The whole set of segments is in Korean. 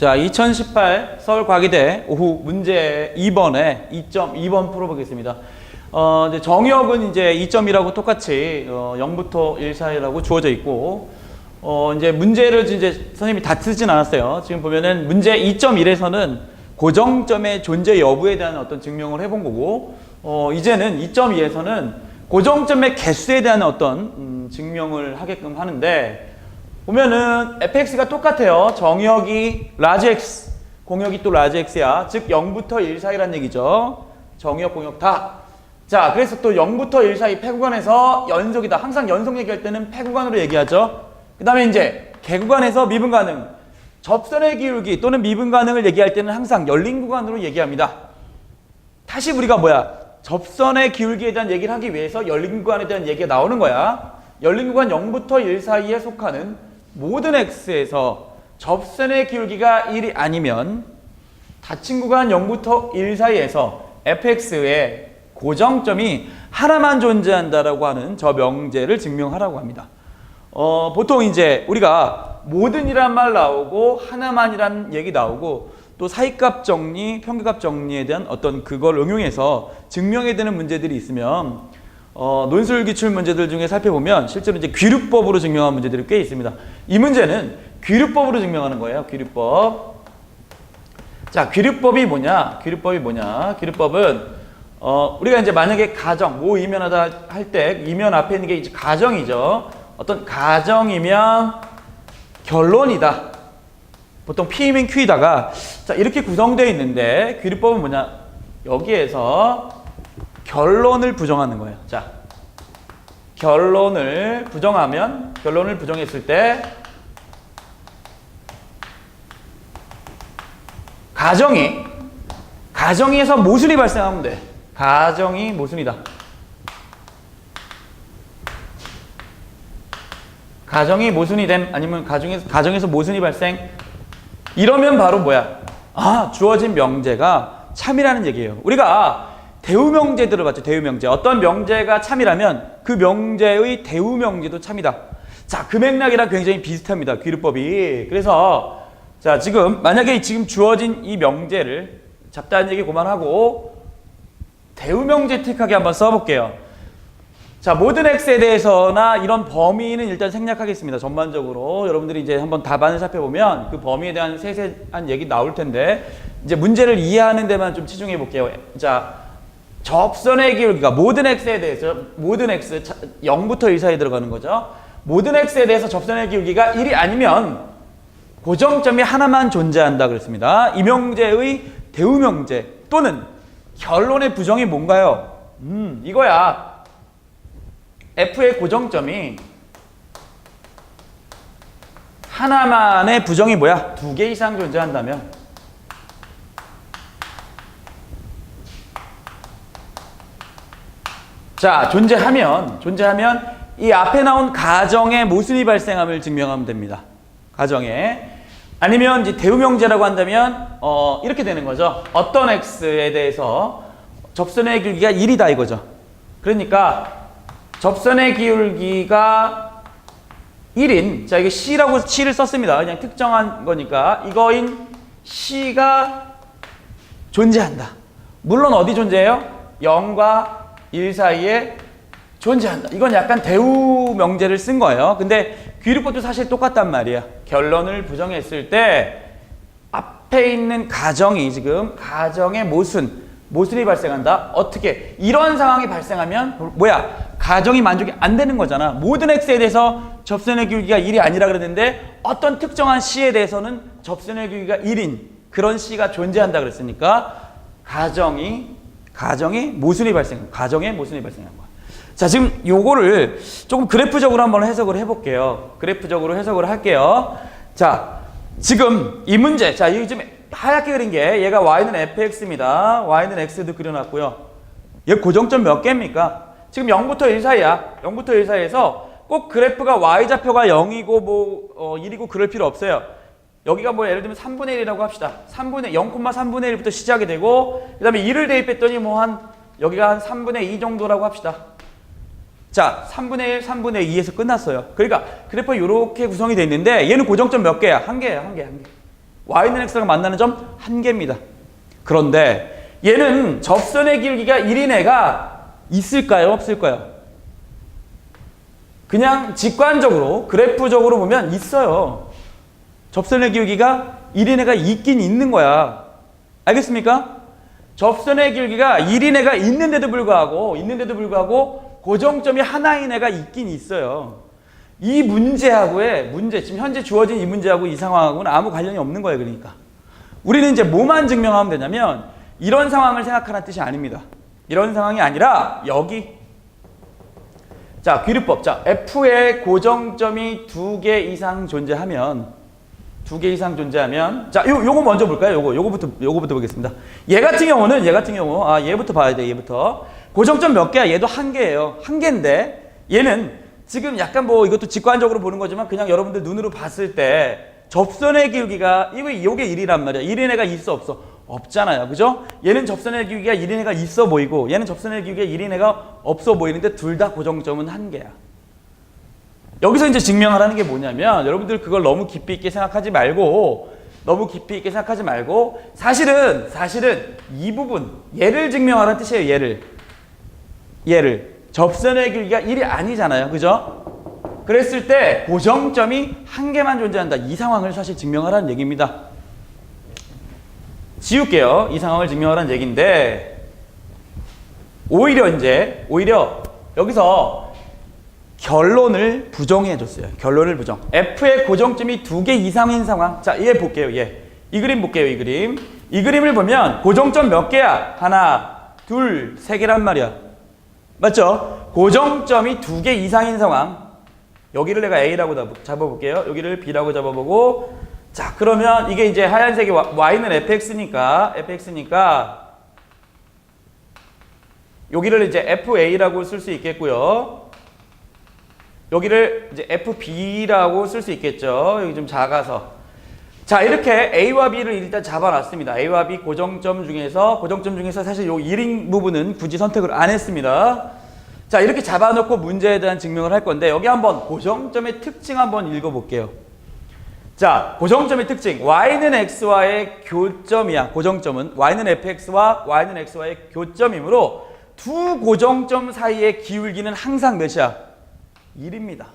자, 2018 서울과기대 오후 문제 2번에 2.2번 풀어보겠습니다. 어, 이제 정의역은 이제 2점이라고 똑같이 어, 0부터 1 사이라고 주어져 있고, 어, 이제 문제를 이제 선생님이 다 쓰진 않았어요. 지금 보면은 문제 2.1에서는 고정점의 존재 여부에 대한 어떤 증명을 해본 거고, 어, 이제는 2.2에서는 고정점의 개수에 대한 어떤 음, 증명을 하게끔 하는데, 보면은 fx가 똑같아요. 정역이 라지 x, 공역이 또 라지 x야. 즉 0부터 1 사이란 얘기죠. 정역, 공역 다. 자, 그래서 또 0부터 1 사이 패구간에서 연속이다. 항상 연속 얘기할 때는 패구간으로 얘기하죠. 그 다음에 이제 개구간에서 미분 가능. 접선의 기울기 또는 미분 가능을 얘기할 때는 항상 열린 구간으로 얘기합니다. 다시 우리가 뭐야? 접선의 기울기에 대한 얘기를 하기 위해서 열린 구간에 대한 얘기가 나오는 거야. 열린 구간 0부터 1 사이에 속하는 모든 x에서 접선의 기울기가 1이 아니면 닫힌 구간 0부터 1 사이에서 fx의 고정점이 하나만 존재한다라고 하는 저 명제를 증명하라고 합니다. 어, 보통 이제 우리가 모든이란 말 나오고 하나만이란 얘기 나오고 또 사이값 정리, 평균값 정리에 대한 어떤 그걸 응용해서 증명해야 되는 문제들이 있으면 어, 논술 기출 문제들 중에 살펴보면 실제로 이제 귀류법으로 증명한 문제들이 꽤 있습니다. 이 문제는 귀류법으로 증명하는 거예요. 귀류법. 자, 귀류법이 뭐냐? 귀류법이 뭐냐? 귀류법은 어, 우리가 이제 만약에 가정, 뭐 이면하다 할 때 이면 앞에 있는 게 이제 가정이죠. 어떤 가정이면 결론이다. 보통 P이면 Q이다가 자, 이렇게 구성되어 있는데 귀류법은 뭐냐? 여기에서 결론을 부정하는 거예요. 자, 결론을 부정하면 결론을 부정했을 때 가정이 가정에서 모순이 발생하면 돼. 가정이 모순이다. 가정이 모순이 됨 아니면 가정에서 가정에서 모순이 발생 이러면 바로 뭐야? 아 주어진 명제가 참이라는 얘기예요. 우리가 대우 명제들을 봤죠. 대우 명제. 어떤 명제가 참이라면 그 명제의 대우 명제도 참이다. 자, 그 맥락이랑 굉장히 비슷합니다. 귀류법이. 그래서 자, 지금 만약에 지금 주어진 이 명제를 잡다한 얘기 그만하고 대우 명제 택하게 한번 써볼게요. 자, 모든 x에 대해서나 이런 범위는 일단 생략하겠습니다. 전반적으로 여러분들이 이제 한번 답안을 살펴보면 그 범위에 대한 세세한 얘기 나올 텐데 이제 문제를 이해하는 데만 좀 치중해 볼게요. 자, 접선의 기울기가 모든 x에 대해서 모든 x 0부터 1 사이에 들어가는 거죠. 모든 x에 대해서 접선의 기울기가 1이 아니면 고정점이 하나만 존재한다 그랬습니다. 이 명제의 대우 명제 또는 결론의 부정이 뭔가요? 음, 이거야. f의 고정점이 하나만의 부정이 뭐야? 두 개 이상 존재한다면 자, 존재하면, 존재하면 이 앞에 나온 가정의 모순이 발생함을 증명하면 됩니다. 가정에. 아니면 이제 대우명제라고 한다면, 어, 이렇게 되는 거죠. 어떤 x에 대해서 접선의 기울기가 1이다 이거죠. 그러니까 접선의 기울기가 1인, 자, 이게 C라고 C를 썼습니다. 그냥 특정한 거니까. 이거인 C가 존재한다. 물론 어디 존재해요? 0과 1 사이에 존재한다. 이건 약간 대우 명제를 쓴 거예요. 근데 귀류법도 사실 똑같단 말이야. 결론을 부정했을 때 앞에 있는 가정이 지금 가정의 모순, 모순이 발생한다. 어떻게? 이런 상황이 발생하면 뭐야? 가정이 만족이 안 되는 거잖아. 모든 x에 대해서 접선의 기울기가 1이 아니라 그랬는데 어떤 특정한 c에 대해서는 접선의 기울기가 1인 그런 c가 존재한다 그랬으니까 가정이 가정이 모순이 발생, 가정에 모순이 발생한 거야. 자, 지금 요거를 조금 그래프적으로 한번 해석을 해볼게요. 그래프적으로 해석을 할게요. 자, 지금 이 문제, 자, 이 지금 하얗게 그린 게 얘가 y는 fx입니다. y는 x도 그려놨고요. 얘 고정점 몇 개입니까? 지금 0부터 1 사이야. 0부터 1 사이에서 꼭 그래프가 y좌표가 0이고 뭐 어, 1이고 그럴 필요 없어요. 여기가 뭐 예를 들면 3분의 1이라고 합시다. 3분의 0,3분의 1부터 시작이 되고 그 다음에 2를 대입했더니 뭐 한 여기가 한 3분의 2 정도라고 합시다. 자, 3분의 1, 3분의 2에서 끝났어요. 그러니까 그래프 이렇게 구성이 돼 있는데 얘는 고정점 몇 개야? 한 개야, 한 개, 한 개. y는 x랑 만나는 점 한 개입니다. 그런데 얘는 접선의 길기가 1인 애가 있을까요? 없을까요? 그냥 직관적으로 그래프적으로 보면 있어요. 접선의 길기가 1인 애가 있긴 있는 거야. 알겠습니까? 접선의 길기가 1인 애가 있는데도 불구하고 있는데도 불구하고 고정점이 하나인 애가 있긴 있어요. 이 문제하고의 문제 지금 현재 주어진 이 문제하고 이 상황하고는 아무 관련이 없는 거예요. 그러니까 우리는 이제 뭐만 증명하면 되냐면 이런 상황을 생각하는 뜻이 아닙니다. 이런 상황이 아니라 여기 자 귀류법 자 F의 고정점이 두 개 이상 존재하면 두 개 이상 존재하면 자 요, 요거 먼저 볼까요? 요거 요거부터 요거부터 보겠습니다. 얘 같은 경우는 얘 같은 경우 아 얘부터 봐야 돼 얘부터 고정점 몇 개야? 얘도 한 개예요. 한 개인데 얘는 지금 약간 뭐 이것도 직관적으로 보는 거지만 그냥 여러분들 눈으로 봤을 때 접선의 길기가 이거 요게 1이란 말이야. 1인 애가 있어 없어? 없잖아요. 그죠? 얘는 접선의 길기가 1인 애가 있어 보이고 얘는 접선의 길기가 1인 애가 없어 보이는데 둘 다 고정점은 한 개야. 여기서 이제 증명하라는 게 뭐냐면 여러분들 그걸 너무 깊이 있게 생각하지 말고 너무 깊이 있게 생각하지 말고 사실은 사실은 이 부분 얘를 증명하라는 뜻이에요. 얘를 얘를 접선의 길기가 1이 아니잖아요. 그죠? 그랬을 때 고정점이 한 개만 존재한다. 이 상황을 사실 증명하라는 얘기입니다. 지울게요. 이 상황을 증명하라는 얘기인데 오히려 이제 오히려 여기서 결론을 부정해 줬어요. 결론을 부정. F의 고정점이 두 개 이상인 상황. 자, 얘 볼게요. 얘. 이 그림 볼게요. 이 그림. 이 그림을 보면 고정점 몇 개야? 하나, 둘, 세 개란 말이야. 맞죠? 고정점이 두 개 이상인 상황. 여기를 내가 A라고 잡- 잡아볼게요. 여기를 B라고 잡아보고. 자, 그러면 이게 이제 하얀색이 Y는 fx니까, fx니까 여기를 이제 FA라고 쓸 수 있겠고요. 여기를 이제 FB라고 쓸 수 있겠죠. 여기 좀 작아서. 자, 이렇게 A와 B를 일단 잡아놨습니다. A와 B 고정점 중에서, 고정점 중에서 사실 요 1인 부분은 굳이 선택을 안 했습니다. 자, 이렇게 잡아놓고 문제에 대한 증명을 할 건데, 여기 한번 고정점의 특징 한번 읽어볼게요. 자, 고정점의 특징. y는 x와의 교점이야. 고정점은 y는 fx와 y는 x와의 교점이므로 두 고정점 사이의 기울기는 항상 몇이야? 1입니다.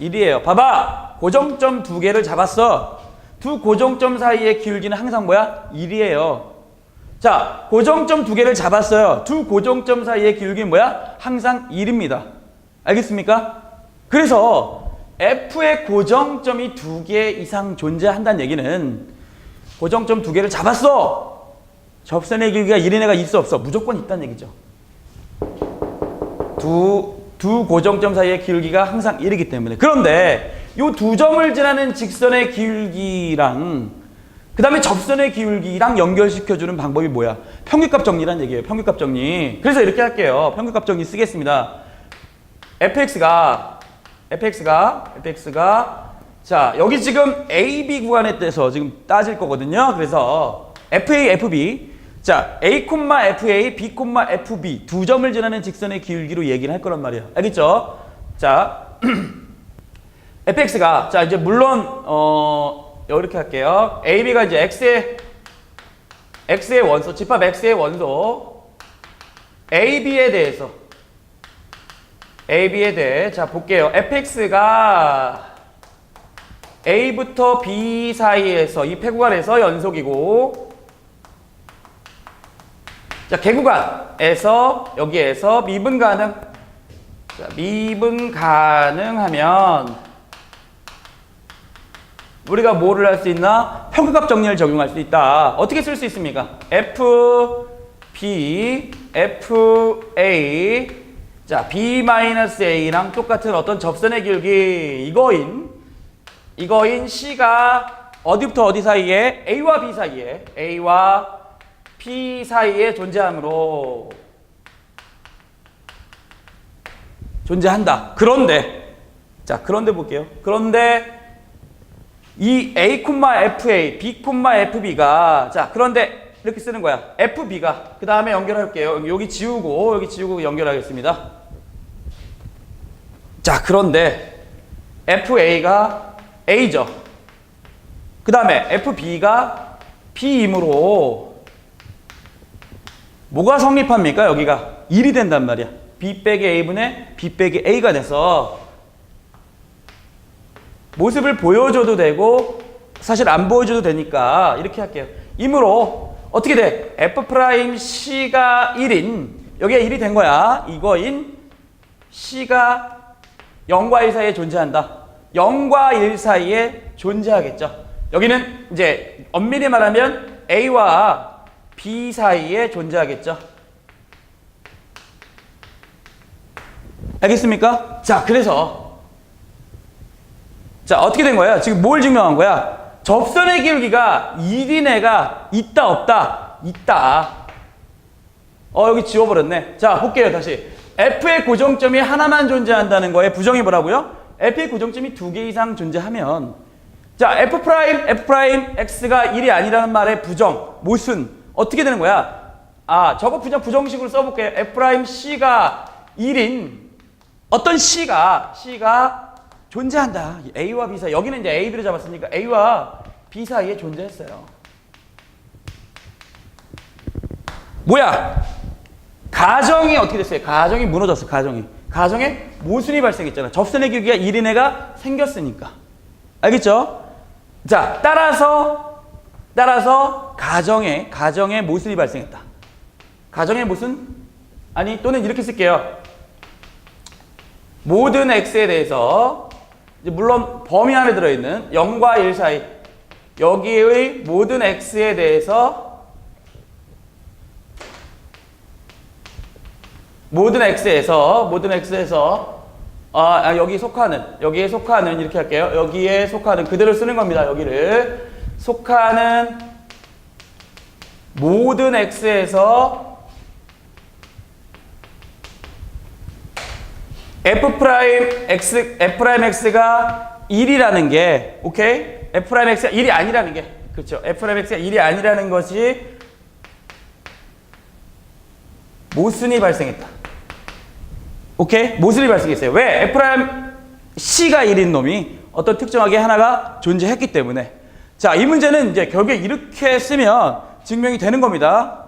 1이에요. 봐봐. 고정점 두 개를 잡았어. 두 고정점 사이의 기울기는 항상 뭐야? 1이에요. 자, 고정점 두 개를 잡았어요. 두 고정점 사이의 기울기는 뭐야? 항상 1입니다. 알겠습니까? 그래서 F의 고정점이 두 개 이상 존재한다는 얘기는 고정점 두 개를 잡았어. 접선의 길이가 1인 애가 있어 없어? 무조건 있다는 얘기죠. 두, 두 고정점 사이의 기울기가 항상 1이기 때문에. 그런데 이 두 점을 지나는 직선의 기울기랑 그 다음에 접선의 기울기랑 연결시켜주는 방법이 뭐야? 평균값 정리란 얘기예요. 평균값 정리. 그래서 이렇게 할게요. 평균값 정리 쓰겠습니다. fx가 fx가 fx가 자 여기 지금 a, b 구간에 대해서 지금 따질 거거든요. 그래서 fa, fb 자 a, fa, b, fb 두 점을 지나는 직선의 기울기로 얘기를 할 거란 말이야. 알겠죠? 자 fx가 자 이제 물론 어 이렇게 할게요. ab가 이제 x의 x의 원소 집합 x의 원소 ab에 대해서 AB에 대해 자 볼게요. fx가 A부터 B 사이에서 이 폐구간에서 연속이고 자 개구간에서 여기에서 미분 가능 자 미분 가능하면 우리가 뭐를 할 수 있나? 평균값 정리를 적용할 수 있다. 어떻게 쓸 수 있습니까? F, B, F, A 자, B-A랑 똑같은 어떤 접선의 기울기 이거인 이거인 C가 어디부터 어디 사이에 A와 B 사이에 A와 B 사이에 존재하므로 존재한다. 그런데 자, 그런데 볼게요. 그런데 이 A, FA, B, FB가 자, 그런데 이렇게 쓰는 거야. FB가 그 다음에 연결할게요. 여기 지우고 여기 지우고 연결하겠습니다. 자, 그런데 FA가 A죠. 그 다음에 FB가 P이므로 뭐가 성립합니까? 여기가 1이 된단 말이야. B 빼기 A분의 B 빼기 A가 돼서 모습을 보여줘도 되고 사실 안 보여줘도 되니까 이렇게 할게요. 이므로 어떻게 돼? F 프라임 C가 1인 여기에 1이 된 거야. 이거인 C가 0과 1 사이에 존재한다. 0과 1 사이에 존재하겠죠. 여기는 이제 엄밀히 말하면 A와 B 사이에 존재하겠죠. 알겠습니까? 자, 그래서 자, 어떻게 된 거야? 지금 뭘 증명한 거야? 접선의 기울기가 1인 애가 있다 없다? 있다. 어, 여기 지워버렸네. 자, 볼게요, 다시. F의 고정점이 하나만 존재한다는 거에 부정이 뭐라고요? F의 고정점이 두 개 이상 존재하면 자, F 프라임, F 프라임, X가 1이 아니라는 말의 부정, 모순 어떻게 되는 거야? 아, 저거 부정 부정식으로 써볼게요. F 프라임 C가 1인 어떤 C가 C가 존재한다. A와 B 사이 여기는 이제 A, B를 잡았으니까 A와 B 사이에 존재했어요. 뭐야? 가정이 어떻게 됐어요? 가정이 무너졌어. 가정이. 가정에 모순이 발생했잖아. 접선의 기울기가 1인 애가 생겼으니까. 알겠죠? 자, 따라서 따라서 가정에 가정에 모순이 발생했다. 가정의 모순? 아니 또는 이렇게 쓸게요. 모든 x에 대해서 물론 범위 안에 들어있는 0과 1 사이 여기의 모든 x에 대해서 모든 x에서 모든 x에서 아, 아, 여기 속하는 여기에 속하는 이렇게 할게요. 여기에 속하는 그대로 쓰는 겁니다. 여기를 속하는 모든 x에서 f 프라임 x f 프라임 x가 1이라는 게 오케이? f 프라임 x가 1이 아니라는 게 그렇죠. f 프라임 x가 1이 아니라는 것이 모순이 발생했다. 오케이? 모순이 발생했어요. 왜? F 프라임 C가 1인 놈이 어떤 특정하게 하나가 존재했기 때문에 자, 이 문제는 이제 결국에 이렇게 쓰면 증명이 되는 겁니다.